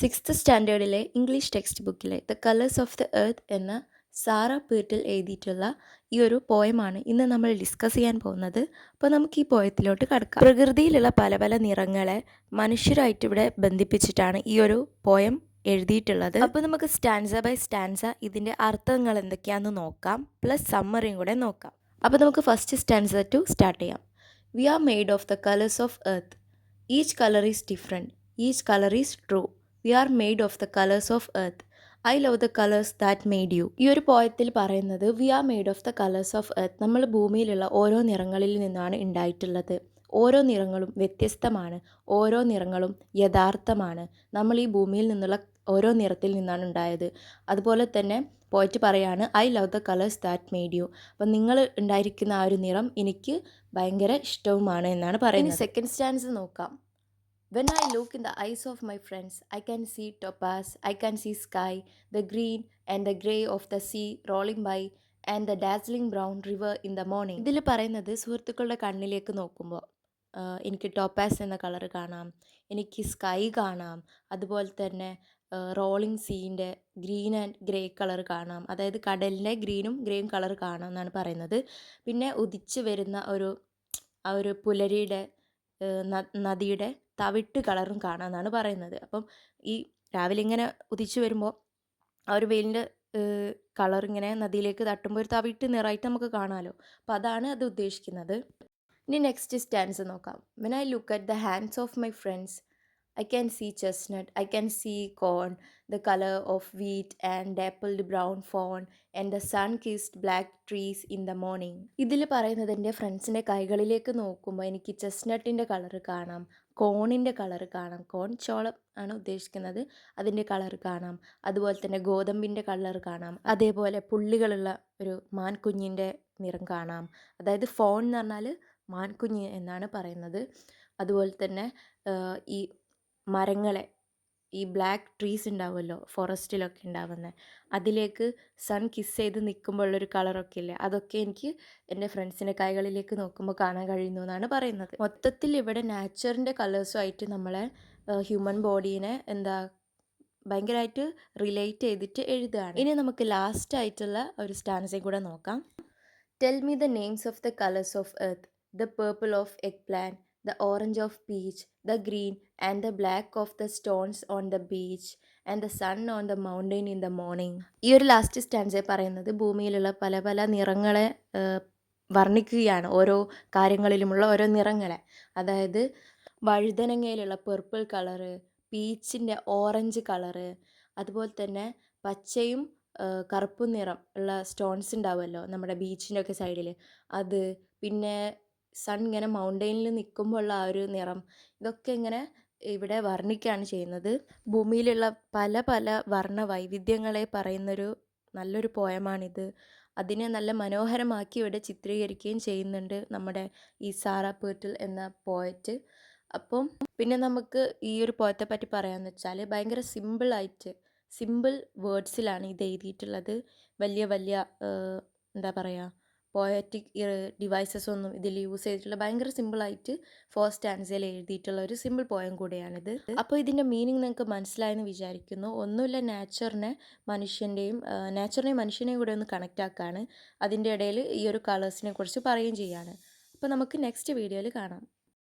Sixth സ്റ്റാൻഡേർഡിലെ English text ബുക്കിലെ the colours of the earth എന്ന സാറ പീർട്ടിൽ എഴുതിയിട്ടുള്ള ഈ ഒരു പോയമാണ് ഇന്ന് നമ്മൾ ഡിസ്കസ് ചെയ്യാൻ പോകുന്നത്. അപ്പോൾ നമുക്ക് ഈ പോയത്തിലോട്ട് കടക്കാം. പ്രകൃതിയിലുള്ള പല പല നിറങ്ങളെ മനുഷ്യരായിട്ട് ഇവിടെ ബന്ധിപ്പിച്ചിട്ടാണ് ഈ ഒരു പോയം എഴുതിയിട്ടുള്ളത്. അപ്പോൾ നമുക്ക് സ്റ്റാൻസ ബൈ സ്റ്റാൻസ ഇതിന്റെ അർത്ഥങ്ങൾ എന്തൊക്കെയാണെന്ന് നോക്കാം. പ്ലസ് സമ്മറിയും കൂടെ നോക്കാം. അപ്പോൾ നമുക്ക് ഫസ്റ്റ് സ്റ്റാൻസ ടു സ്റ്റാർട്ട് ചെയ്യാം. We are made of the colours of earth each colour is different. Each colour is true. We are made of the colours of earth I love the colours that made you ഈ ഒരു പോയത്തിൽ പറയുന്നത് we are made of the colours of earth നമ്മൾ ഭൂമിയിലുള്ള ഓരോ നിറങ്ങളിൽ നിന്നാണ് ഉണ്ടായിട്ടുള്ളത്. ഓരോ നിറങ്ങളും വ്യത്യസ്തമാണ്. ഓരോ നിറങ്ങളും യഥാർത്ഥമാണ്. നമ്മൾ ഈ ഭൂമിയിൽ നിന്നുള്ള ഓരോ നിറത്തിൽ നിന്നാണ് ഉണ്ടായത്. അതുപോലെ തന്നെ പോയിട്ട് പറയാണ് I love the colours that made you അപ്പം നിങ്ങൾ ഉണ്ടായിരിക്കുന്ന ആ ഒരു നിറം എനിക്ക് ഭയങ്കര ഇഷ്ടവുമാണ് എന്നാണ് പറയുന്നത്. സെക്കൻഡ് സ്റ്റാൻസ് നോക്കാം. When I look in the eyes of my friends, I can see topaz, I can see sky, the green and the grey of the sea rolling by, and the dazzling brown river in the morning. ഇതിൽ പറയുന്നത് സുഹൃത്തുക്കളുടെ കണ്ണിലേക്ക് നോക്കുമ്പോൾ എനിക്ക് topaz എന്ന colour കാണാം എനിക്ക് sky കാണാം അതുപോലെ തന്നെ റോളിംഗ് സീന്റെ ഗ്രീൻ ആൻഡ് ഗ്രേ കളർ കാണാം അതായത് കടലിന്റെ ഗ്രീനും ഗ്രേയും കളർ കാണാം എന്നാണ് പറയുന്നത് പിന്നെ ഉദിച്ച് വരുന്ന ഒരു ആ ഒരു പുലരിയുടെ നദിയുടെ തവിട്ട് കളറും കാണാമെന്നാണ് പറയുന്നത്. അപ്പം ഈ രാവിലെ ഇങ്ങനെ ഉദിച്ചു വരുമ്പോൾ ആ ഒരു വെയിലിന്റെ കളർ ഇങ്ങനെ നദിയിലേക്ക് തട്ടുമ്പോൾ ഒരു തവിട്ട് നിറമായിട്ട് നമുക്ക് കാണാമല്ലോ അപ്പോൾ അതാണ് അത് ഉദ്ദേശിക്കുന്നത്. ഇനി നെക്സ്റ്റ് സ്റ്റാൻസ് നോക്കാം. When I look at the hands of my friends I can see chestnut, I can see corn, the color of wheat and dappled brown fawn and the sun-kissed black trees in the morning. ഇതിൽ പറയുന്നത് എന്റെ ഫ്രണ്ട്സിന്റെ കൈകളിലേക്ക് നോക്കുമ്പോൾ എനിക്ക് ചെസ്നട്ടിന്റെ colour കാണാം കോണിന്റെ colour കാണാം. കോൺ ചോളം ആണ് ഉദ്ദേശിക്കുന്നത് അതിന്റെ കളർ കാണാം. അതുപോലെ തന്നെ ഗോതമ്പിന്റെ കളർ കാണാം. അതേപോലെ പുള്ളികളുള്ള ഒരു മാൻകുഞ്ഞിന്റെ നിറം കാണാം. അതായത് ഫോൺ എന്ന് പറഞ്ഞാൽ മാൻകുഞ്ഞ് എന്നാണ് പറയുന്നത്. അതുപോലെ തന്നെ ഈ മരങ്ങളെ ഈ ബ്ലാക്ക് ട്രീസ് ഉണ്ടാവുമല്ലോ ഫോറസ്റ്റിലൊക്കെ ഉണ്ടാവുന്ന അതിലേക്ക് സൺ കിസ് ചെയ്ത് നിൽക്കുമ്പോഴുള്ളൊരു കളറൊക്കെ ഇല്ലേ അതൊക്കെ എനിക്ക് എന്റെ ഫ്രണ്ട്സിന്റെ കൈകളിലേക്ക് നോക്കുമ്പോൾ കാണാൻ കഴിയുന്നു എന്നാണ് പറയുന്നത്. മൊത്തത്തിൽ ഇവിടെ നാച്ചുറിന്റെ കളേഴ്സുമായിട്ട് നമ്മളെ ഹ്യൂമൻ ബോഡീനെ എന്താ ഭയങ്കരമായിട്ട് റിലേറ്റ് ചെയ്തിട്ട് എഴുതുകയാണ്. ഇനി നമുക്ക് ലാസ്റ്റ് ആയിട്ടുള്ള ഒരു സ്റ്റാൻസയും കൂടെ നോക്കാം. Tell me the names of the colours of earth the purple of eggplant the orange of peach, the green and the black of the stones on the beach, and the sun on the mountain in the morning ഈ ഒരു last സ്റ്റാൻസെ പറയുന്നത് ഭൂമിയിലുള്ള പല പല നിറങ്ങളെ വർണിക്കുകയാണ്. ഓരോ കാര്യങ്ങളിലുമുള്ള ഓരോ നിറങ്ങളെ. അതായത് വഴുതനങ്ങയിലുള്ള പെർപ്പിൾ കളറ് പീച്ചിന്റെ ഓറഞ്ച് കളറ് അതുപോലെ തന്നെ പച്ചയും കറുപ്പും നിറം ഉള്ള സ്റ്റോൺസ് ഉണ്ടാവുമല്ലോ നമ്മുടെ ബീച്ചിന്റെ ഒക്കെ സൈഡിൽ അത് പിന്നെ സൺ ഇങ്ങനെ മൗണ്ടെയിനിൽ നിൽക്കുമ്പോൾ ഉള്ള ആ ഒരു നിറം ഇതൊക്കെ ഇങ്ങനെ ഇവിടെ വർണിക്കുകയാണ് ചെയ്യുന്നത്. ഭൂമിയിലുള്ള പല പല വർണ വൈവിധ്യങ്ങളെ പറയുന്നൊരു നല്ലൊരു പോയമാണിത്. അതിനെ നല്ല മനോഹരമാക്കി ഇവിടെ ചിത്രീകരിക്കുകയും ചെയ്യുന്നുണ്ട് നമ്മുടെ ഈ സാറ പേർട്ടിൽ എന്ന പോയറ്റ് അപ്പം പിന്നെ നമുക്ക് ഈ ഒരു പോയത്തെ പറ്റി പറയാമെന്ന് വെച്ചാൽ ഭയങ്കര സിമ്പിളായിട്ട് സിമ്പിൾ വേർഡ്സിലാണ് ഇത് എഴുതിയിട്ടുള്ളത്. വലിയ വലിയ എന്താ പറയുക പോയറ്റിക് ഡിവൈസസ് ഒന്നും ഇതിൽ യൂസ് ചെയ്തിട്ടുള്ള ഭയങ്കര സിമ്പിളായിട്ട് ഫോർ സ്റ്റാൻസിൽ എഴുതിയിട്ടുള്ള ഒരു സിമ്പിൾ പോയം കൂടെയാണിത്. അപ്പോൾ ഇതിന്റെ മീനിങ് നിങ്ങൾക്ക് മനസ്സിലായെന്ന് വിചാരിക്കുന്നു. ഒന്നുമില്ല നാച്ചറിനെ മനുഷ്യന്റെയും നാച്ചറിനെയും മനുഷ്യനെയും കൂടെ ഒന്ന് കണക്റ്റ് ആക്കുകയാണ് അതിന്റെ ഇടയിൽ ഈ ഒരു കളേഴ്സിനെ കുറിച്ച് പറയുകയും ചെയ്യാണ്. അപ്പോൾ നമുക്ക് നെക്സ്റ്റ് വീഡിയോയിൽ കാണാം.